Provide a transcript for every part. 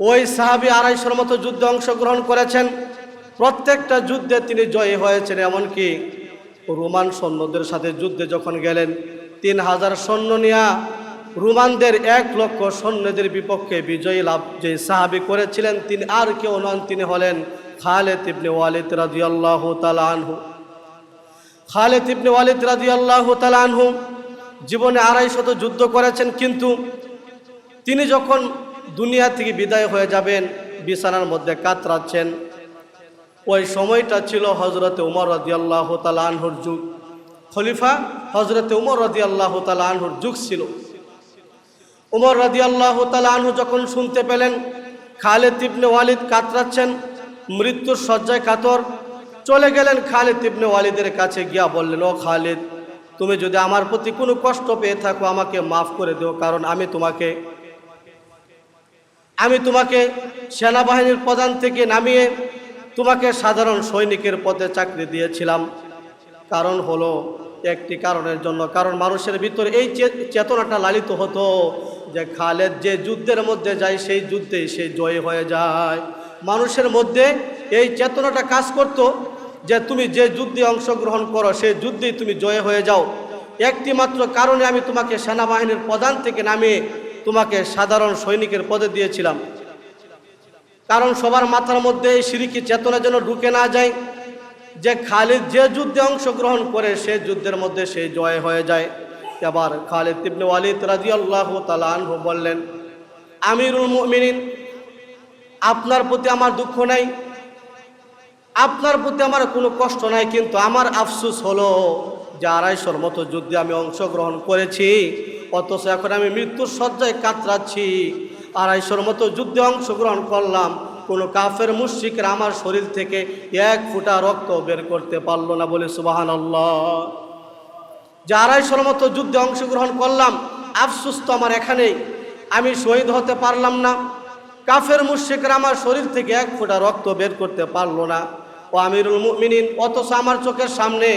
ওই সাহাবি আড়াইশোর মতো যুদ্ধে অংশগ্রহণ করেছেন। প্রত্যেকটা যুদ্ধে তিনি জয়ী হয়েছেন, এমনকি রোমান সৈন্যদের সাথে যুদ্ধে যখন গেলেন, তিন হাজার সৈন্য নিয়া রোমানদের এক লক্ষ সৈন্যদের বিপক্ষে বিজয়ী লাভ যে সাহাবি করেছিলেন, তিনি আর কেউ নন, তিনি হলেন খালেদ ইবনে ওয়ালিদ রাদিয়াল্লাহু তাআলা আনহু। খালেদ ইবনে ওয়ালিদ রাদিয়াল্লাহু তাআলা আনহু জীবনে আড়াই শত যুদ্ধ করেছেন, কিন্তু তিনি যখন দুনিয়া থেকে বিদায় হয়ে যাবেন, বিছানার মধ্যে কাতরাচ্ছেন। ওই সময়টা ছিল হজরতে উমর রাদিয়াল্লাহু তাআলা আনহুর যুগ। খলিফা হজরতে উমর রাদিয়াল্লাহু তাআলা আনহুর যুগ ছিল। উমর রাদিয়াল্লাহু তাআলা আনহু যখন শুনতে পেলেন, খালেদ ইবনে ওয়ালিদ কাতরাচ্ছেন, মৃত্যুর শয্যায় কাতর, চলে গেলেন খালিদ ইবনে ওয়ালিদের কাছে গিয়া বললেন, ও খালিদ, তুমি যদি আমার প্রতি কোনো কষ্ট পেয়ে থাকো, আমাকে মাফ করে দিও, কারণ আমি তোমাকে আমি তোমাকে সেনাবাহিনীর প্রধান থেকে নামিয়ে তোমাকে সাধারণ সৈনিকের পদে চাকরি দিয়েছিলাম। কারণ হলো একটি কারণের জন্য। কারণ মানুষের ভিতরে এই চেতনাটা লালিত হতো যে খালেদ যে যুদ্ধের মধ্যে যায়, সেই যুদ্ধেই সে জয় হয়ে যায়। মানুষের মধ্যে এই চেতনাটা কাজ করত যে তুমি যে যুদ্ধে অংশগ্রহণ করো, সেই যুদ্ধেই তুমি জয় হয়ে যাও। একটি মাত্র কারণে আমি তোমাকে সেনাবাহিনীর প্রধান থেকে নামিয়ে তোমাকে সাধারণ সৈনিকের পদে দিয়েছিলাম। কারণ সবার মাথার মধ্যে এই সিরিকি চেতনা যেন ঢুকে না যায়, যে খালিদ যে যুদ্ধে অংশগ্রহণ করে সে যুদ্ধের মধ্যে সে জয় হয়ে যায়। এবার খালিদ ইবনে ওয়ালিদ রাদিয়াল্লাহু তাআলা আনহু বললেন, আমিরুল মুমিনিন, আপনার প্রতি আমার দুঃখ নাই, আপনার প্রতি আমার কোনো কষ্ট নাই, কিন্তু আমার আফসোস হলো যে আড়াইশোর মতো যুদ্ধে আমি অংশগ্রহণ করেছি। অথচ এখন আমি মৃত্যুর শয্যায় কাতরাচ্ছি। আড়াইশোর মতো যুদ্ধে অংশগ্রহণ করলাম। কোনো কাফের মুশ্রিকরা আমার শরীর থেকে এক ফুটা রক্ত বের করতে পারল না বলে সুবাহান যে আড়াইশোর মতো যুদ্ধে অংশগ্রহণ করলাম, আফসোস তো আমার এখানেই। আমি শহীদ হতে পারলাম না। কাফের মুশ্রিকরা আমার শরীর থেকে এক ফোঁটা রক্ত বের করতে পারল না। ও আমিরুল মুমিনিন, অথচ আমার চোখের সামনে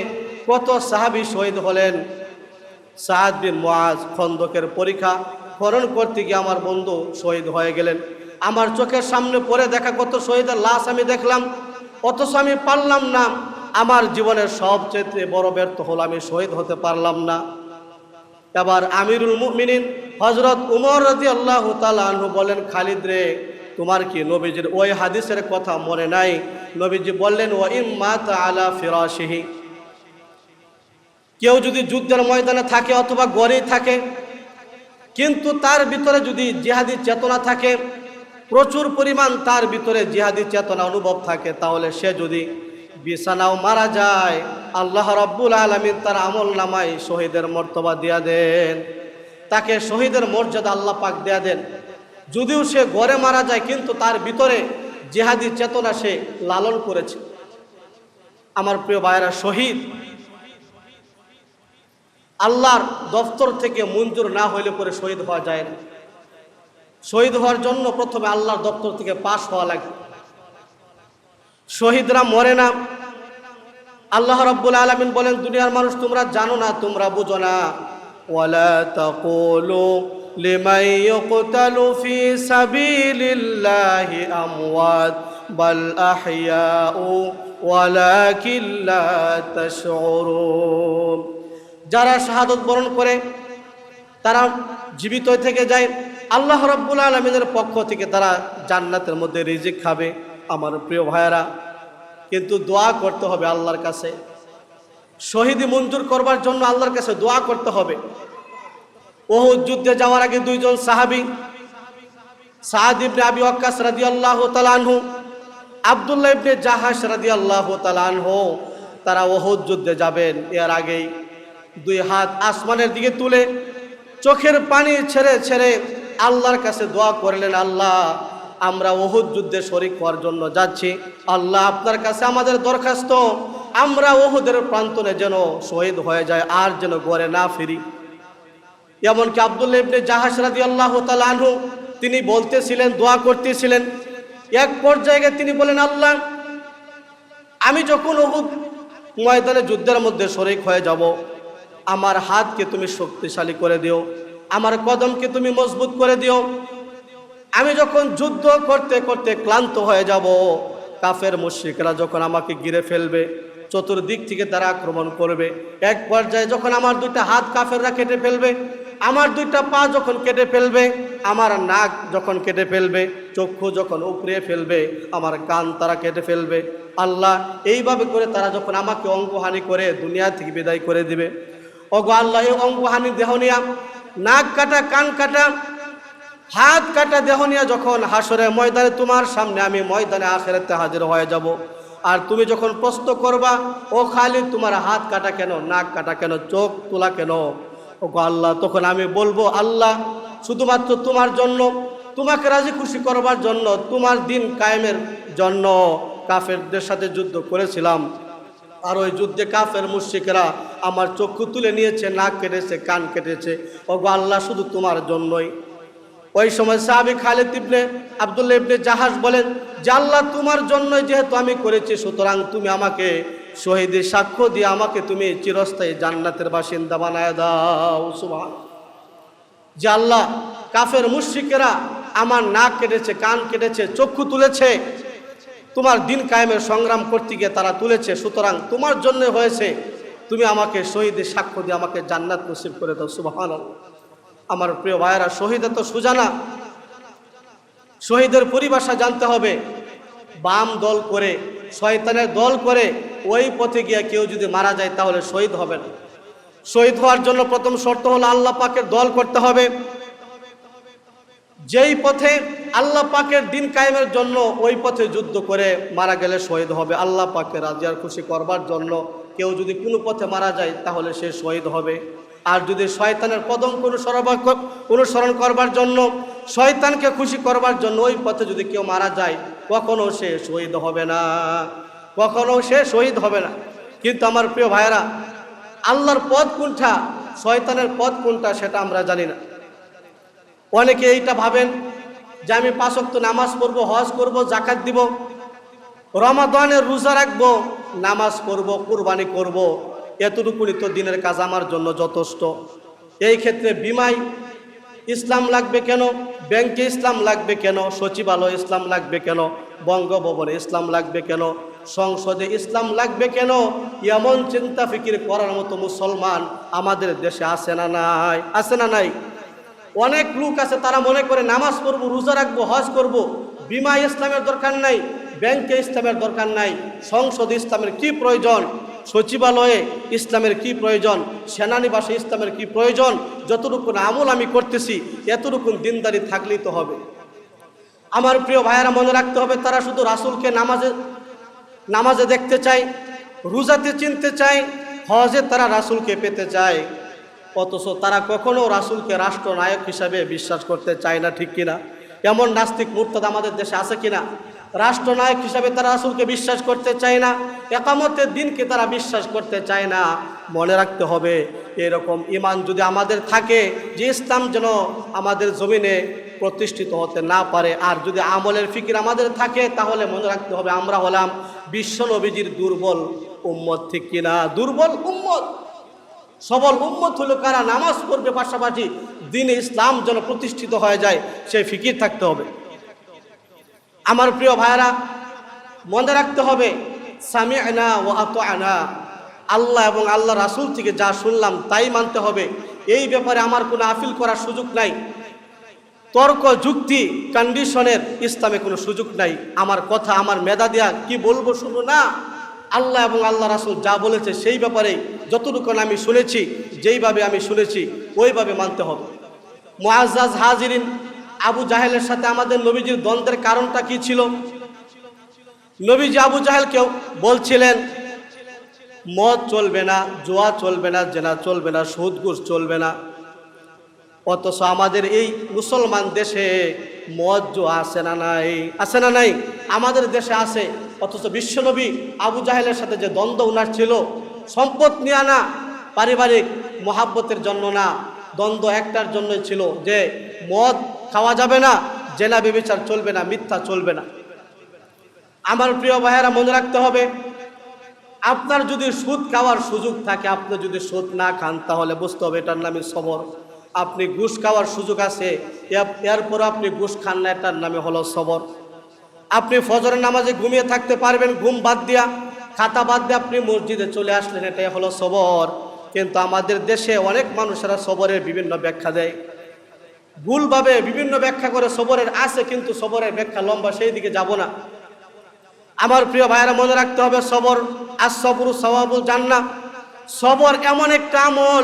কত সাহাবি শহীদ হলেন। সাহাদ বিন মুআজ খন্দকের পরীক্ষা ফরণ করতে গিয়ে আমার বন্ধু শহীদ হয়ে গেলেন। আমার চোখের সামনে পরে দেখা কত শহীদের লাশ আমি দেখলাম, অথচ আমি পারলাম না। আমার জীবনের সবচেয়ে বড় ব্যর্থ হলো আমি শহীদ হতে পারলাম না। এবার আমিরুল মুমিনিন হজরত উমর রাজি আল্লাহ আনহু বলেন, খালিদ রে, তোমার কি নবীজির ওই হাদিসের কথা মনে নাই? নবীজি বললেন ও ইম্মাত আলা ফিরাশিহি। কেউ যদি যুদ্ধের ময়দানে থাকে অথবা গড়েই থাকে, কিন্তু তার ভিতরে যদি জিহাদি চেতনা থাকে, প্রচুর পরিমাণ তার ভিতরে জিহাদি চেতনা অনুভব থাকে, তাহলে সে যদি বিছানাও মারা যায়, আল্লাহ রব্বুল আলমিন তার আমল নামায় শহীদের মর্তবা দিয়া দেন। তাকে শহীদের মর্যাদা আল্লাহ পাক দেয়া দেন। যদিও সে গড়ে মারা যায়, কিন্তু তার ভিতরে জিহাদি চেতনা সে লালন করেছে। আমার প্রিয় ভাইয়েরা, শহীদ আল্লাহর দফতর থেকে মঞ্জুর না হইলে পরে শহীদ হওয়া যায় না। শহীদ হওয়ার জন্য প্রথমে আল্লাহর দপ্তর থেকে পাশ হওয়া লাগে। শহীদরা মরে না। আল্লাহ রব্বুল আলমিন বলেন, দুনিয়ার মানুষ তোমরা জানো না, তোমরা বুঝো না। ওয়ালা যারা শাহাদত বরণ করে, তারা জীবিত থেকে যায়। আল্লাহ রব্বুল আলমিনের পক্ষ থেকে তারা জান্নাতের মধ্যে রিজিক খাবে। আমার প্রিয় ভাইয়েরা, কিন্তু দোয়া করতে হবে আল্লাহর কাছে। শহীদ মঞ্জুর করবার জন্য আল্লাহর কাছে দোয়া করতে হবে। ওহু যুদ্ধে যাওয়ার আগে দুইজন সাহাবি, সাদ ইবনে আবি ওয়াক্কাস রাদিয়াল্লাহু তাআলা আনহু, আব্দুল্লাহ ইবনে জাহাশ রাদিয়াল্লাহু তাআলা আনহু, তারা ওহুদ যুদ্ধে যাবেন। এর আগেই দুই হাত আসমানের দিকে তুলে চোখের পানি ছেড়ে ছেড়ে আল্লাহর কাছে দোয়া করলেন, আল্লাহ, আমরা ওহুদ যুদ্ধে শরিক হওয়ার জন্য যাচ্ছি। আল্লাহ, আপনার কাছে আমাদের দরখাস্ত। আমরা ওহুদের প্রান্তনে যেন শহীদ হয়ে যায়, আর যেন গড়ে না ফিরি। এমনকি আবদুল্লাহ ইবনে জাহাজ রাদি আল্লাহ আনহু, তিনি বলতেছিলেন, দোয়া করতেছিলেন। এক পর্যায়ে তিনি বলেন, আল্লাহ, আমি যখন ওহুদ ময়দানে যুদ্ধের মধ্যে শরিক হয়ে যাব আমার হাতকে তুমি শক্তিশালী করে দিও। আমার কদমকে তুমি মজবুত করে দিও। আমি যখন যুদ্ধ করতে করতে ক্লান্ত হয়ে যাব, কাফের মুশ্রিকরা যখন আমাকে গিরে ফেলবে, চতুর্দিক থেকে তারা আক্রমণ করবে। এক পর্যায়ে যখন আমার দুইটা হাত কাফেররা কেটে ফেলবে, আমার দুইটা পা যখন কেটে ফেলবে, আমার নাক যখন কেটে ফেলবে, চক্ষু যখন উপড়ে ফেলবে, আমার কান তারা কেটে ফেলবে। আল্লাহ এইভাবে করে তারা যখন আমাকে অঙ্গহানি করে, দুনিয়া থেকে বিদায় করে দিবে। ওগো আল্লাহ এই অঙ্গহানি দেহ নিয়া, নাক কাটা, কান কাটা, হাত কাটা দেহ নিয়ে যখন হাসরে ময়দানে তোমার সামনে আমি ময়দানে আখেরাতে হাজির হয়ে যাব। আর তুমি যখন প্রশ্ন করবা, ও খালি তোমার হাত কাটা কেন, নাক কাটা কেন, চোখ তোলা কেন? ও আল্লাহ, তখন আমি বলব, আল্লাহ, শুধুমাত্র তোমার জন্য, তোমাকে রাজি খুশি করবার জন্য, তোমার দিন কায়েমের জন্য কাফেরদের সাথে যুদ্ধ করেছিলাম। আর ওই যুদ্ধে কাফের মুশ্রিকেরা আমার চক্ষু তুলে নিয়েছে, নাক কেটেছে, কান কেটেছে। ও আল্লাহ শুধু তোমার জন্যই। ওই সময় সাহাবি খালেদ ইবনে আব্দুল্লাহ ইবনে জাহাজ বলেন, যে আল্লাহ তোমার জন্যই যেহেতু আমি করেছি, সুতরাং তুমি আমাকে শহীদের সাক্ষ্য দিয়ে আমাকে তুমি চিরস্থায়ী জান্নাতের বাসিন্দা বানায় দাও। সুবহান যে আল্লাহ কাফের মুশ্রিকেরা আমার নাক কেটেছে, কান কেটেছে, চক্ষু তুলেছে তোমার দিন কায়েমের সংগ্রাম করতে গিয়ে তারা তুলেছে, সুতরাং তোমার জন্য হয়েছে, তুমি আমাকে শহীদের সাক্ষ্য দিয়ে আমাকে জান্নাত নসিব করে দাও সুবহান আমার প্রিয় ভাইয়েরা, শহীদ তো সুজানা, শহীদের পরিভাষা জানতে হবে, বাম দল করে, শয়তানের দল করে, ওই পথে গিয়ে কেউ যদি মারা যায় তাহলে শহীদ হবে না। শহীদ হওয়ার জন্য প্রথম শর্ত হলো আল্লাহ পাকের দল করতে হবে যেই পথে আল্লাহ পাকের দিন কায়েমের জন্য ওই পথে যুদ্ধ করে মারা গেলে শহীদ হবে। আল্লাহ পাকে রাজিয়ার খুশি করবার জন্য কেউ যদি কোনো পথে মারা যায়, তাহলে সে শহীদ হবে। আর যদি শয়তানের পদঙ্ক অনুসরণ অনুসরণ করবার জন্য, শয়তানকে খুশি করবার জন্য ওই পথে যদি কেউ মারা যায়, কখনো সে শহীদ হবে না। কখনো সে শহীদ হবে না। কিন্তু আমার প্রিয় ভাইয়েরা, আল্লাহর পথ কোনটা, শয়তানের পথ কোনটা, সেটা আমরা জানি না। অনেকে এইটা ভাবেন যে আমি পাঁচক্ত নামাজ পড়ব, হজ করব জাকাত দিব, রমাদানের রোজা রাখব, নামাজ করব কুরবানি করব। এতটুকুনি তো দিনের কাজ আমার জন্য যথেষ্ট। এই ক্ষেত্রে বিমাই ইসলাম লাগবে কেন? ব্যাংকে ইসলাম লাগবে কেন? সচিবালয় ইসলাম লাগবে কেন? বঙ্গভবনে ইসলাম লাগবে কেন? সংসদে ইসলাম লাগবে কেন? এমন চিন্তা ফিকির করার মতো মুসলমান আমাদের দেশে আসে না নাই? আসে না নাই? অনেক লোক আছে, তারা মনে করে নামাজ পড়ব, রোজা রাখব, হজ করব। বিমা ইসলামের দরকার নাই, ব্যাংকে ইসলামের দরকার নাই, সংসদ ইসলামের কি প্রয়োজন, সচিবালয়ে ইসলামের কি প্রয়োজন, সেনানিবাসে ইসলামের কি প্রয়োজন যতটুকু আমল আমি করতেছি এতটুকু দিনদারি থাকলেই তো হবে। আমার প্রিয় ভাইয়েরা মনে রাখতে হবে, তারা শুধু রাসুলকে নামাজে নামাজে দেখতে চায়, রোজাতে চিনতে চায়, হজে তারা রাসুলকে পেতে চায়। অথচ তারা কখনো রাসুলকে রাষ্ট্রনায়ক হিসাবে বিশ্বাস করতে চায় না, ঠিক কিনা? এমন নাস্তিক মুরতাদ আমাদের দেশে আছে কিনা? রাষ্ট্রনায়ক হিসাবে তারা রাসুলকে বিশ্বাস করতে চায় না, একামতের দিনকে তারা বিশ্বাস করতে চায় না। মনে রাখতে হবে, এরকম ইমান যদি আমাদের থাকে, যে ইসলাম যেন আমাদের জমিনে প্রতিষ্ঠিত হতে না পারে, আর যদি আমলের ফিকির আমাদের থাকে, তাহলে মনে রাখতে হবে আমরা হলাম বিশ্ব নবীজির দুর্বল উম্মত, ঠিক কিনা? দুর্বল উম্মত। সবল উম্মত হলো কারা? নামাজ পড়বে পাশাপাশি দিনে ইসলাম যেন প্রতিষ্ঠিত হয়ে যায়, সেই ফিকির থাকতে হবে। আমার প্রিয় ভাইয়েরা, মনে রাখতে হবে সামি ও আত আনা আল্লাহ এবং আল্লাহ রাসুল থেকে যা শুনলাম তাই মানতে হবে। এই ব্যাপারে আমার কোনো আপিল করার সুযোগ নাই। তর্ক, যুক্তি কন্ডিশনের ইসলামে কোনো সুযোগ নাই। আমার কথা, আমার মেধা দেয়া কি বলব শুনো না? আল্লাহ এবং আল্লাহ রাসুল যা বলেছে সেই ব্যাপারে যতটুকু আমি শুনেছি, যেইভাবে আমি শুনেছি, ওইভাবে মানতে হবে। মোয়াজ হাজিরিন আবু জাহেলের সাথে আমাদের নবীজির দ্বন্দ্বের কারণটা কি ছিল? নবীজি আবু জাহেলকেও বলছিলেন, মদ চলবে না, জোয়া চলবে না, জেনা চলবে না সুদ চলবে না। অথচ আমাদের এই মুসলমান দেশে মদ জোয়া আছে না নাই? আছে না নাই? আমাদের দেশে আছে। অথচ বিশ্বনবী আবু জাহেলের সাথে যে দ্বন্দ্ব উনার ছিল, সম্পদ নিয়ে না, পারিবারিক মহাব্বতের জন্য না। দ্বন্দ্ব একটার জন্যই ছিল যে মদ খাওয়া যাবে না, জেনা বিবেচার চলবে না, মিথ্যা চলবে না। আমার প্রিয় ভাইয়েরা, মনে রাখতে হবে, আপনার যদি সুদ খাওয়ার সুযোগ থাকে, আপনি যদি সুদ না খান, তাহলে বুঝতে হবে এটার নামে সবর। আপনি ঘুষ খাওয়ার সুযোগ আছে, এর- এরপরও আপনি ঘুষ খান না, এটার নামে হলো সবর। আপনি ফজরের নামাজে ঘুমিয়ে থাকতে পারবেন, ঘুম বাদ দিয়া, খাতা বাদ দিয়ে আপনি মসজিদে চলে আসলেন, এটাই হলো সবর। কিন্তু আমাদের দেশে অনেক মানুষেরা সবরের বিভিন্ন ব্যাখ্যা দেয়। ভুলভাবে বিভিন্ন ব্যাখ্যা করে সবরের আছে, কিন্তু সবরের ব্যাখ্যা লম্বা, সেই দিকে যাব না। আমার প্রিয় ভাইয়েরা, মনে রাখতে হবে, সবর আর সবরু সবাবুল জান্না সবর এমন একটা আমল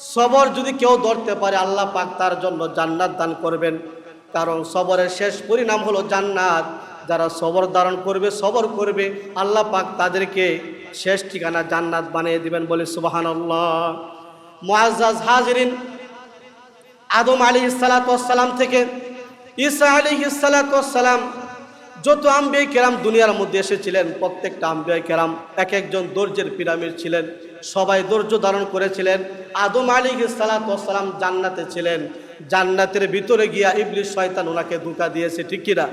সবর যদি কেউ ধরতে পারে, আল্লাহ পাক তার জন্য জান্নাত দান করবেন। কারণ সবরের শেষ পরিণাম হলো জান্নাত। যারা সবর ধারণ করবে, সবর করবে, আল্লাহ পাক তাদেরকে শেষ ঠিকানা জান্নাত বানিয়ে দিবেন বলে সুবাহান মুআজ্জাজ হাজরিন আদম আলী সালাতাম থেকে ঈসা আলী সালাতাম যত আম্বিয়া কেরাম দুনিয়ার মধ্যে এসেছিলেন, প্রত্যেকটা আম্বিয়া কেরাম এক একজন দর্জের পিরামিড ছিলেন। সবাই ধৈর্য ধারণ করেছিলেন। আদম আলী সালাতাম জান্নাতে ছিলেন। জান্নাতের ভিতরে গিয়া ইবলিশ শয়তান ওনাকে ধোকা দিয়েছে, ঠিক কিনা?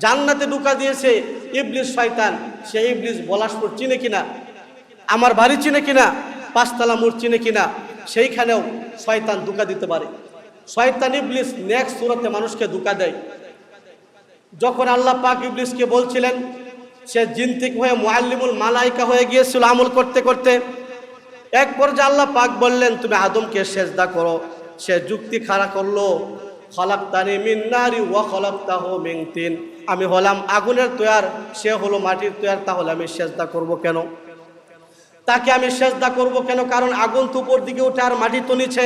জান্নাতে ঢুকা দিয়েছে ইবলিশ শয়তান। সে ইবলিশ বলাসপুর চিনে কিনা? আমার বাড়ি চিনে কিনা? পাঁচতলা মোড় চিনে কিনা? সেইখানেও শয়তান ধোকা দিতে পারে। শয়তান ইবলিস নেক্সট সুরতে মানুষকে ধোকা দেয়। যখন আল্লাহ পাক ইবলিসকে বলছিলেন, সে জিন্তিক হয়ে মুআল্লিমুল মালাইকা হয়ে গিয়েছিল আমল করতে করতে। এক পর্যায়ে আল্লাহ পাক বললেন, তুমি আদমকে সেজদা করো। সে যুক্তি খাড়া করল। খলাক্তানি মিন্নারি ওয়া খলাক্তাহু মিন তিন। আমি হলাম আগুনের তৈয়ার, সে হলো মাটির তৈয়ার, তাহলে আমি সেজদা করব কেন? তাকে আমি সেজদা করব কেন? কারণ আগুন তো উপর দিকে উঠে আর মাটি তো নিচে।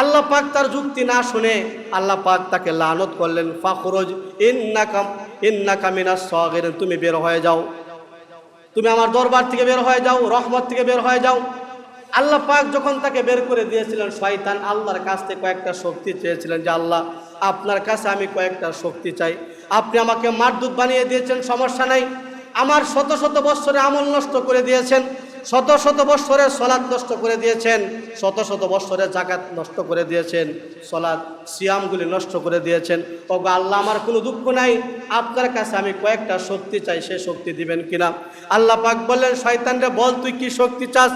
আল্লাহ পাক তার যুক্তি না শুনে আল্লাহ পাক তাকে লানত করলেন, ফাখরুজ ইন্নাকাম ইন্নাকা মিনাস সাগিরিন। তুমি বের হয়ে যাও। তুমি আমার দরবার থেকে বের হয়ে যাও, রহমত থেকে বের হয়ে যাও। আল্লাহ পাক যখন তাকে বের করে দিয়েছিলেন, শয়তান আল্লাহর কাছ থেকে কয়েকটা শক্তি চেয়েছিলেন যে, আল্লাহ, আপনার কাছে আমি কয়েকটা শক্তি চাই। আপনি আমাকে মারদুত বানিয়ে দিয়েছেন, সমস্যা নাই। আমার শত শত বৎসরে আমল নষ্ট করে দিয়েছেন, শত শত বৎসরের সলাদ নষ্ট করে দিয়েছেন, শত শত বৎসরের জাকাত নষ্ট করে দিয়েছেন সলাদ সিয়ামগুলি নষ্ট করে দিয়েছেন। ওগো আল্লাহ, আমার কোনো দুঃখ নাই। আপনার কাছে আমি কয়েকটা শক্তি চাই, সে শক্তি দিবেন কিনা? আল্লাহ পাক বললেন শয়তানরে বল, তুই কি শক্তি চাস?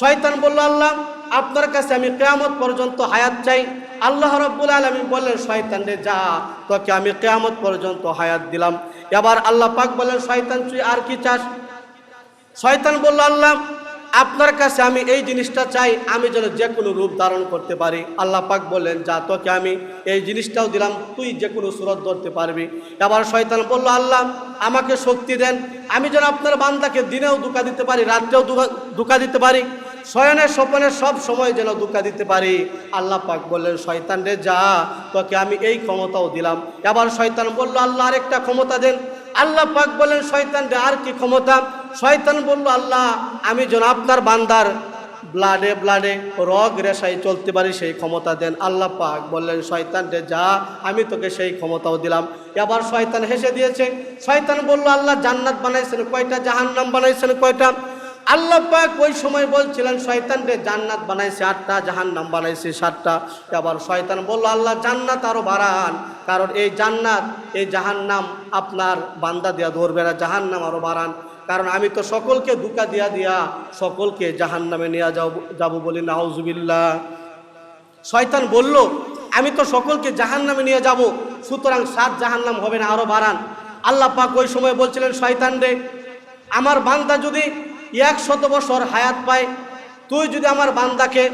শয়তান বলল, আল্লাহ, আপনার কাছে আমি কেয়ামত পর্যন্ত হায়াত চাই। আল্লাহ রব্বুল আলমী বললেন, শয়তান রে, যা, তোকে আমি কেয়ামত পর্যন্ত হায়াত দিলাম। এবার আল্লাহ পাক বললেন, শয়তান, তুই আর কি চাস? শয়তান বলল, আল্লাহ, আপনার কাছে আমি এই জিনিসটা চাই, আমি যেন যে কোনো রূপ ধারণ করতে পারি। আল্লাহ পাক বললেন, যা, তোকে আমি এই জিনিসটাও দিলাম, তুই যে কোনো সুরত ধরতে পারবি। এবার শয়তান বলল, আল্লাহ, আমাকে শক্তি দেন, আমি যেন আপনার বান্দাকে দিনেও দুকা দিতে পারি রাত্রেও দুকা দিতে পারি। শয়নের স্বপনে সব সময় যেন দুকা দিতে পারি। আল্লাহ পাক বললেন, শয়তান রে, যা, তোকে আমি এই ক্ষমতাও দিলাম। এবার শয়তান বলল, আল্লাহ আরেকটা ক্ষমতা দেন। আল্লাহ পাক বলেন শয়তান রে, আর কি ক্ষমতা? শয়তান বলল, আল্লাহ, আমি যেন আপনার বান্দার ব্লাডে ব্লাডে রগ রেশাই চলতে পারি, সেই ক্ষমতা দেন। আল্লাহ পাক বললেন, শয়তান রে, যা, আমি তোকে সেই ক্ষমতাও দিলাম। এবার শয়তান হেসে দিয়েছে। শয়তান বলল, আল্লাহ জান্নাত বানাইছেন কয়টা, জাহান্নাম বানাইছেন কয়টা? আল্লাহ পাক ওই সময় বলছিলেন, শয়তান রে, জান্নাত বানাইছে আটটা, জাহান্নাম বানাইছে সাতটা। আবার শয়তান বলল, আল্লাহ, জান্নাত আরও বাড়ান, কারণ এই জান্নাত, এই জাহান্নাম আপনার বান্দা দিয়া ধরবে না, জাহান্নাম আরও বাড়ান। কারণ আমি তো সকলকে দুকা দিয়া দিয়া সকলকে জাহান্নামে নিয়ে যাও যাব বলি নাউজুবিল্লাহ। শয়তান বলল, আমি তো সকলকে জাহান্নামে নিয়ে যাব, সুতরাং সাত জাহান্নাম হবে না, আরও বাড়ান। আল্লাহ পাক ওই সময় বলছিলেন, শয়তান রে, আমার বান্দা যদি এক শত বছর হায়াত পায়। তুই যদি আমার বান্দাকে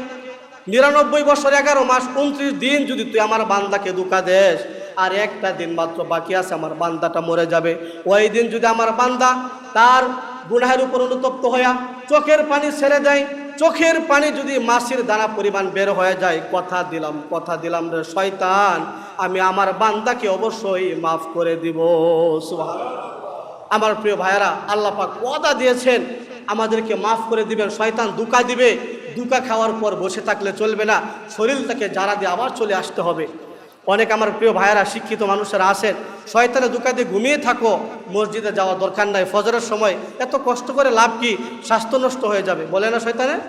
নিরানব্বই বছর এগারো মাস উনত্রিশ দিন যদি তুই আমার বান্দাকে দুকা দেস, আর একটা দিন মাত্র বাকি আছে, আমার বান্দাটা মরে যাবে। ওই দিন যদি আমার বান্দা তার গুনাহের উপর অনুতপ্ত হইয়া চোখের পানি ছেড়ে দেয়, চোখের পানি যদি মাসির দানা পরিমাণ বের হয়ে যায়, কথা দিলাম কথা দিলাম রে শয়তান, আমি আমার বান্দাকে অবশ্যই মাফ করে দিব। আমার প্রিয় ভাইয়েরা, আল্লাহ পাক ওয়াদা দিয়েছেন আমাদেরকে মাফ করে দিবেন, শয়তান দুকা দিবে। দুকা খাওয়ার পর বসে থাকলে চলবে না। শরীর তাকে জারা দিয়ে আবার চলে আসতে হবে। অনেক আমার প্রিয় ভাইয়েরা, শিক্ষিত মানুষেরা আসেন শয়তানে দুকা দিয়ে ঘুমিয়ে থাকো। মসজিদে যাওয়া দরকার নাই। ফজরের সময় এত কষ্ট করে লাভ কি? স্বাস্থ্য নষ্ট হয়ে যাবে। বলে না শয়তানে?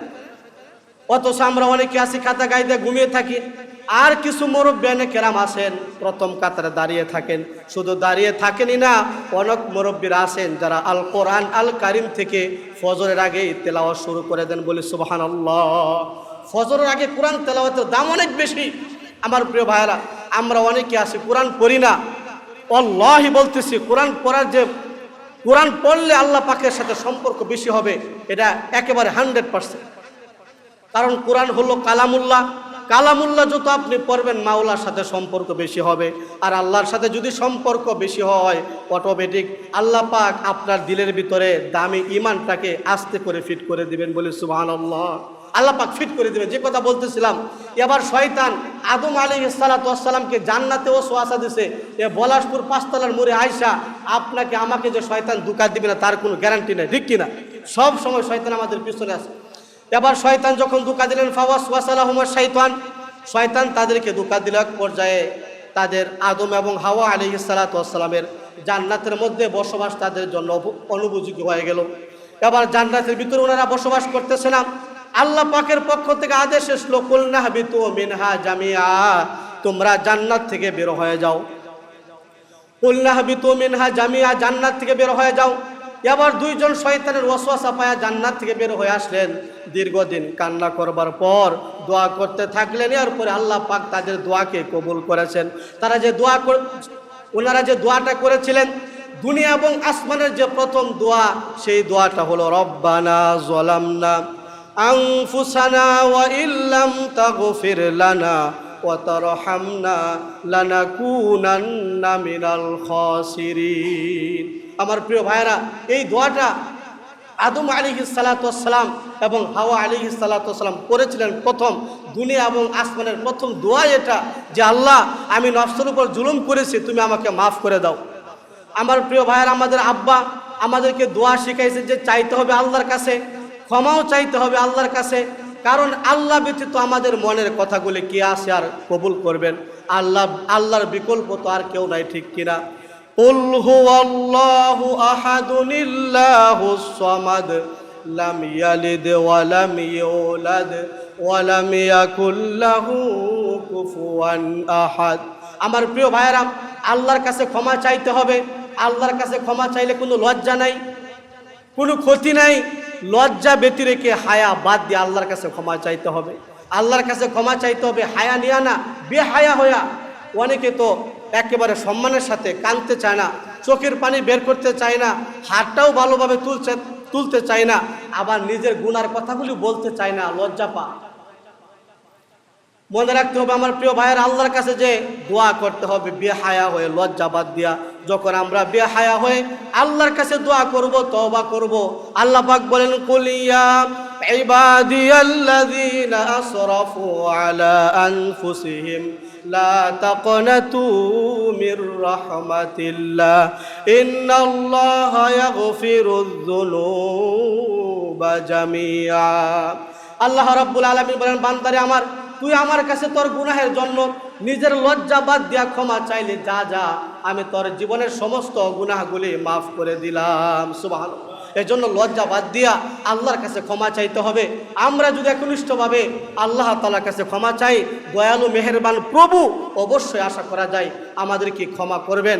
অথচ আমরা অনেকে আছি খাতা গাইতে ঘুমিয়ে থাকি। আর কিছু মুরব্বী কেরাম আছেন, প্রথম কাতারে দাঁড়িয়ে থাকেন। শুধু দাঁড়িয়ে থাকেনই না, অনেক মুরব্বীরা আছেন যারা আল কোরআন আল কারিম থেকে ফজরের আগেই তেলাওয়া শুরু করে দেন বলি সুবাহান ফজরের আগে কোরআন তেলাওয়াতের দাম অনেক বেশি। আমার প্রিয় ভাইয়েরা, আমরা অনেকে আছি, কোরআন পড়ি না। অল্লাহি বলতেছি, কোরআন পড়ার যে কোরআন পড়লে আল্লাহ পাকের সাথে সম্পর্ক বেশি হবে। এটা একেবারে হান্ড্রেড পার্সেন্ট। কারণ কোরআন হলো কালামুল্লাহ। কালামুল্লাহ যত আপনি পড়বেন, মাওলার সাথে সম্পর্ক বেশি হবে। আর আল্লাহর সাথে যদি সম্পর্ক বেশি হয় অটোমেটিক আল্লাহ পাক আপনার দিলের ভিতরে দামি ইমানটাকে আস্তে করে ফিট করে দিবেন বলে সুবাহ আল্লাহ পাক ফিট করে দিবেন। যে কথা বলতেছিলাম, এবার শয়তান আদম আলী সালাতামকে জান্নাতেও সোয়াশা দিছে। এ বলাসপুর পাঁচতলার মোড়ে আয়সা আপনাকে আমাকে যে শয়তান দুকা দিবে না, তার কোনো গ্যারান্টি নেই। ঠিক কিনা? সব সময় শয়তান আমাদের পিছনে আছে। এবার শয়তান যখন দুকা দিলেন, ফাওয়াস ওয়াসালাহমার শৈতান শয়তান তাদেরকে দুকা দিল এক পর্যায়ে। তাদের আদম এবং হাওয়া আলী সালাতামের জান্নাতের মধ্যে বসবাস তাদের জন্য অনুপযোগী হয়ে গেল। এবার জান্নাতের ভিতরে ওনারা বসবাস করতেছে না। আল্লাহ পাকের পক্ষ থেকে আদেশ এসলো, কুলনা বিতু মিনহা জামিয়া তোমরা জান্নাত থেকে বের হয়ে যাও। কুল্লাহ বিতু মিনহা জামিয়া জান্নাত থেকে বের হয়ে যাও। এবার দুইজন শয়তানের ওয়াসওয়াসা পায়া জান্নাত থেকে বের হয়ে আসলেন। দীর্ঘদিন কান্না করবার পর দোয়া করতে থাকলেন, এরপরে আল্লাহ পাক তাদের দোয়াকে কবুল করেছেন। তারা যে দোয়া ওনারা যে দোয়াটা করেছিলেন, দুনিয়া এবং আসমানের যে প্রথম দোয়া, সেই দোয়াটা হলো, রব্বানা জলামনা আংফুসানা ওয়া লানা আমার প্রিয় ভাইরা এই দোয়াটা আদম আলী সালাতাম এবং হাওয়া আলী সালাতাম করেছিলেন প্রথম। দুনিয়া এবং আসমানের প্রথম দোয়া এটা যে, আল্লাহ, আমি নফসের উপর জুলুম করেছি, তুমি আমাকে মাফ করে দাও। আমার প্রিয় ভাইয়ের, আমাদের আব্বা আমাদেরকে দোয়া শিখাইছে যে, চাইতে হবে আল্লাহর কাছে, ক্ষমাও চাইতে হবে আল্লাহর কাছে, কারণ আল্লাহ ব্যতীত আমাদের মনের কথাগুলি কে আসে আর কবুল করবেন? আল্লাহ, আল্লাহর বিকল্প তো আর কেউ নাই, ঠিক কিনা? قل هو الله أحد الله الصمد لم يلد ولم يولد ولم يكن له كفوا أحد আমার প্রিয় ভাইয়েরা আল্লাহর কাছে ক্ষমা চাইতে হবে আল্লাহর কাছে ক্ষমা চাইলে কোনো লজ্জা নাই কোনো ক্ষতি নাই লজ্জা ব্যতি রেখে হায়া বাদ দিয়ে আল্লাহর কাছে ক্ষমা চাইতে হবে আল্লাহর কাছে ক্ষমা চাইতে হবে হায়া নিয়া না বেহায়া হইয়া অনেকে তো একেবারে সম্মানের সাথে কানতে চায় না, চোখের পানি বের করতে চায় না, হাতটাও ভালোভাবে তুলছে, তুলতে চায় না, আবার নিজের গুনার কথাগুলি বলতে চায় না, লজ্জা পা মনে রাখতে হবে আমার প্রিয় ভাইয়ের আল্লাহর কাছে যে দোয়া করতে হবে, বেহায়া হয়ে, লজ্জা বাদ দিয়া। যখন আমরা বেহায়া হয়ে আল্লাহর কাছে দোয়া করব তবা করব, আল্লাহ পাক বলেন কুলিয়া ইবাদিয়াল্লাযীনা আসরাফু আলা আনফুসিহিম, লা তাকনাতু মির রাহমাতিল্লাহ, ইন্নাল্লাহা ইয়াগফিরুয যুনুবা জামিআ। আল্লাহ রাব্বুল আলামিন বলেন, বান্দারে আমার, তুই আমার কাছে তোর গুনাহের জন্য নিজের লজ্জা বাদ দিয়া ক্ষমা চাইলে, যা যা আমি তোর জীবনের সমস্ত গুনাহগুলি মাফ করে দিলাম। সুবাহ এই জন্য লজ্জা বাদ দিয়া আল্লাহর কাছে ক্ষমা চাইতে হবে। আমরা যদি একনিষ্ঠভাবে আল্লাহ তালার কাছে ক্ষমা চাই, দয়ালু, মেহেরবান প্রভু, অবশ্যই আশা করা যায় আমাদেরকে ক্ষমা করবেন।